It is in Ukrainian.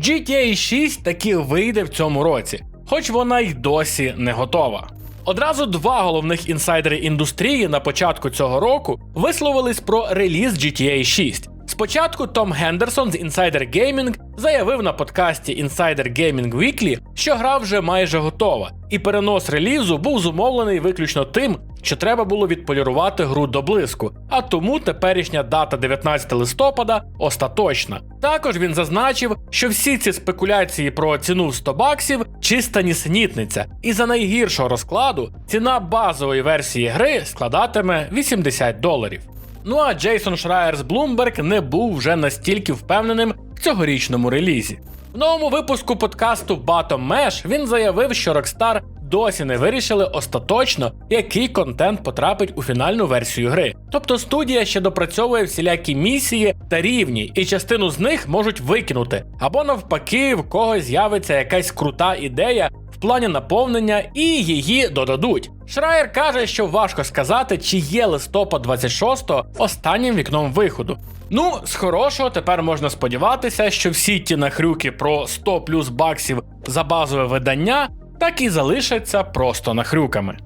GTA 6 таки вийде в цьому році, хоч вона й досі не готова. Одразу два головних інсайдери індустрії на початку цього року висловились про реліз GTA 6. Спочатку Том Гендерсон з Insider Gaming заявив на подкасті Insider Gaming Weekly, що гра вже майже готова, і перенос релізу був зумовлений виключно тим, що треба було відполірувати гру до блиску, а тому теперішня дата 19 листопада остаточна. Також він зазначив, що всі ці спекуляції про ціну в 100 баксів чиста нісенітниця, і за найгіршого розкладу ціна базової версії гри складатиме 80 доларів. Ну а Джейсон Шрайер з Bloomberg не був вже настільки впевненим в цьогорічному релізі. В новому випуску подкасту Bottom Mesh він заявив, що Rockstar досі не вирішили остаточно, який контент потрапить у фінальну версію гри. Тобто студія ще допрацьовує всілякі місії та рівні, і частину з них можуть викинути, або навпаки, в когось з'явиться якась крута ідея в плані наповнення і її додадуть. Шраєр каже, що важко сказати, чи є листопад 26-го останнім вікном виходу. Ну, з хорошого тепер можна сподіватися, що всі ті нахрюки про 100 плюс баксів за базове видання так і залишаться просто нахрюками.